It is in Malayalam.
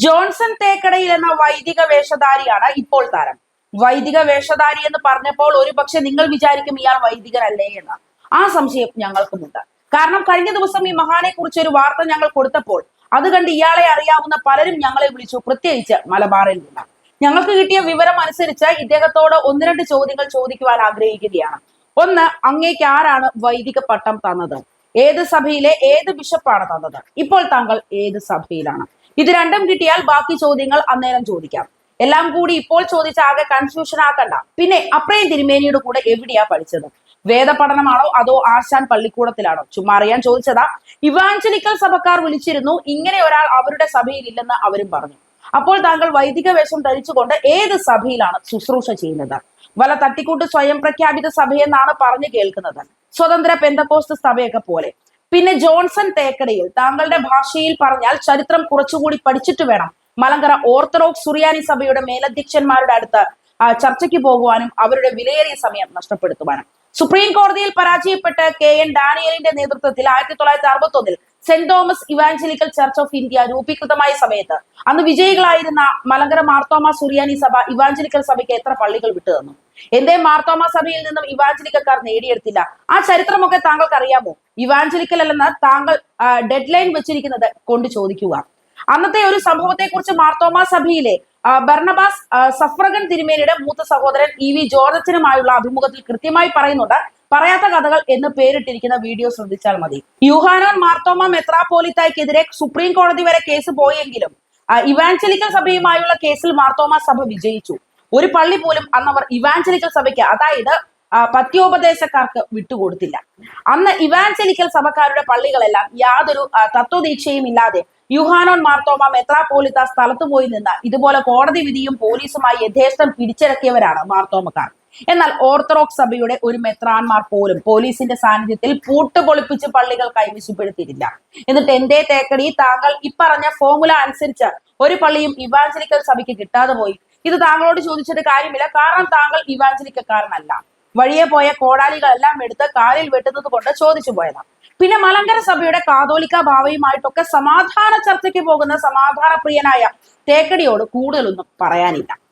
ജോൺസൺ തേക്കടയിൽ എന്ന വൈദിക വേഷധാരിയാണ് ഇപ്പോൾ താരം. വൈദിക വേഷധാരി എന്ന് പറഞ്ഞപ്പോൾ ഒരുപക്ഷെ നിങ്ങൾ വിചാരിക്കും ഇയാൾ വൈദികനല്ലേ എന്ന്. ആ സംശയം ഞങ്ങൾക്കുമുണ്ട്. കാരണം കഴിഞ്ഞ ദിവസം ഈ മഹാനെ കുറിച്ച് ഒരു വാർത്ത ഞങ്ങൾ കൊടുത്തപ്പോൾ അത് കണ്ട് ഇയാളെ അറിയാവുന്ന പലരും ഞങ്ങളെ വിളിച്ചു. പ്രത്യേകിച്ച് മലബാറിൽ നിന്ന്. ഞങ്ങൾക്ക് കിട്ടിയ വിവരം അനുസരിച്ച് ഇദ്ദേഹത്തോട് ഒന്ന് രണ്ട് ചോദ്യങ്ങൾ ചോദിക്കുവാൻ ആഗ്രഹിക്കുകയാണ്. ഒന്ന് അങ്ങേക്ക് ആരാണ് വൈദിക പട്ടം തന്നത്? ഏത് സഭയിലെ ഏത് ബിഷപ്പാണ് തന്നത്? ഇപ്പോൾ താങ്കൾ ഏത് സഭയിലാണ്? ഇത് രണ്ടും കിട്ടിയാൽ ബാക്കി ചോദ്യങ്ങൾ അന്നേരം ചോദിക്കാം. എല്ലാം കൂടി ഇപ്പോൾ ചോദിച്ച ആകെ കൺഫ്യൂഷൻ ആക്കണ്ട. പിന്നെ അപ്രയും തിരുമേനിയുടെ കൂടെ എവിടെയാ പഠിച്ചത്? വേദപഠനമാണോ അതോ ആശാൻ പള്ളിക്കൂടത്തിലാണോ? ചുമ്മാ അറിയാൻ ചോദിച്ചതാ. ഇവാഞ്ചലിക്കൽ സഭക്കാർ വിളിച്ചിരുന്നു. ഇങ്ങനെ ഒരാൾ അവരുടെ സഭയിൽ ഇല്ലെന്ന് അവരും പറഞ്ഞു. അപ്പോൾ താങ്കൾ വൈദിക വേഷം ധരിച്ചുകൊണ്ട് ഏത് സഭയിലാണ് ശുശ്രൂഷ ചെയ്യുന്നത്? വല്ല തട്ടിക്കൂട്ട് സ്വയം പ്രഖ്യാപിത സഭയെന്നാണ് പറഞ്ഞു കേൾക്കുന്നത്. സ്വതന്ത്ര പെന്തക്കോസ്ത് സഭയൊക്കെ പോലെ. പിന്നെ ജോൺസൺ തേക്കടയിൽ താങ്കളുടെ ഭാഷയിൽ പറഞ്ഞാൽ ചരിത്രം കുറച്ചുകൂടി പഠിച്ചിട്ട് വേണം. മലങ്കര ഓർത്തഡോക്സ് സുറിയാനി സഭയുടെ മേലധ്യക്ഷന്മാരുടെ അടുത്ത് ചർച്ചയ്ക്ക് പോകുവാനും അവരുടെ വിലയേറിയ സമയം നഷ്ടപ്പെടുത്തുവാനും. സുപ്രീം കോടതിയിൽ പരാജയപ്പെട്ട കെ എൻ ഡാനിയലിന്റെ നേതൃത്വത്തിൽ ആയിരത്തി തൊള്ളായിരത്തി അറുപത്തി ഒന്നിൽ Saint Thomas evangelical church of India രൂപീകൃതമായ സമയത്ത് അന്ന് വിജയികളായിരുന്ന മലങ്കര മാർത്തോമ സുറിയാനി സഭ ഇവാഞ്ചലിക്കൽ സഭയ്ക്ക് എത്ര പള്ളികൾ വിട്ടു തന്നു? എന്തേ മാർത്തോമ സഭയിൽ നിന്നും ഇവാഞ്ചലിക്കക്കാർ നേടിയെടുത്തില്ല? ആ ചരിത്രമൊക്കെ താങ്കൾക്ക് അറിയാമോ ഇവാഞ്ചലിക്കൽ അല്ലെന്ന് താങ്കൾ ഡെഡ് ലൈൻ വെച്ചിരിക്കുന്നത് കൊണ്ട് ചോദിക്കുക. അന്നത്തെ ഒരു സംഭവത്തെ കുറിച്ച് മാർത്തോമ സഭയിലെ ബർണബാസ് സഫ്രഗൻ തിരുമേനിയുടെ മൂത്ത സഹോദരൻ ഇ വി ജോർജച്ചനുമായുള്ള അഭിമുഖത്തിൽ കൃത്യമായി പറയുന്നുണ്ട്. പറയാത്ത കഥകൾ എന്ന് പേരിട്ടിരിക്കുന്ന വീഡിയോ ശ്രദ്ധിച്ചാൽ മതി. യുഹാനോൻ മാർത്തോമ മെത്രാപോലിത്തായ്ക്കെതിരെ സുപ്രീം കോടതി വരെ കേസ് പോയെങ്കിലും ഇവാഞ്ചലിക്കൽ സഭയുമായുള്ള കേസിൽ മാർത്തോമ സഭ വിജയിച്ചു. ഒരു പള്ളി പോലും അന്നവർ ഇവാഞ്ചലിക്കൽ സഭയ്ക്ക് അതായത് പത്യോപദേശക്കാർക്ക് വിട്ടുകൊടുത്തില്ല. അന്ന് ഇവാഞ്ചലിക്കൽ സഭക്കാരുടെ പള്ളികളെല്ലാം യാതൊരു തത്വദീക്ഷയും ഇല്ലാതെ യുഹാനോൻ മാർത്തോമ മെത്രാപോലിത്ത സ്ഥലത്ത് പോയി നിന്ന് ഇതുപോലെ കോടതി വിധിയും പോലീസുമായി യഥേഷ്ടം പിടിച്ചിറക്കിയവരാണ് മാർത്തോമക്കാർ. എന്നാൽ ഓർത്തഡോക്സ് സഭയുടെ ഒരു മെത്രാൻമാർ പോലും പോലീസിന്റെ സാന്നിധ്യത്തിൽ പൂട്ട് പൊളിപ്പിച്ച് പള്ളികൾ കൈവശപ്പെടുത്തിയിട്ടില്ല. എന്നിട്ട് എന്റെ തേക്കടി? താങ്കൾ ഇപ്പറഞ്ഞ ഫോർമുല അനുസരിച്ച് ഒരു പള്ളിയും ഇവാഞ്ചലിക്കൽ സഭയ്ക്ക് കിട്ടാതെ പോയി. ഇത് താങ്കളോട് ചോദിച്ചിട്ട് കാര്യമില്ല. കാരണം താങ്കൾ ഇവാഞ്ചലിക്കക്കാരനല്ല. വഴിയെ പോയ കോടാലികളെല്ലാം എടുത്ത് കാലിൽ വെട്ടുന്നത് കൊണ്ട് ചോദിച്ചു പോയതാണ് പിന്നെ മലങ്കര സഭയുടെ കാതോലിക്ക ഭാവയുമായിട്ടൊക്കെ സമാധാന ചർച്ചയ്ക്ക് പോകുന്ന സമാധാന പ്രിയനായ തേക്കടിയോട് കൂടുതലൊന്നും പറയാനില്ല.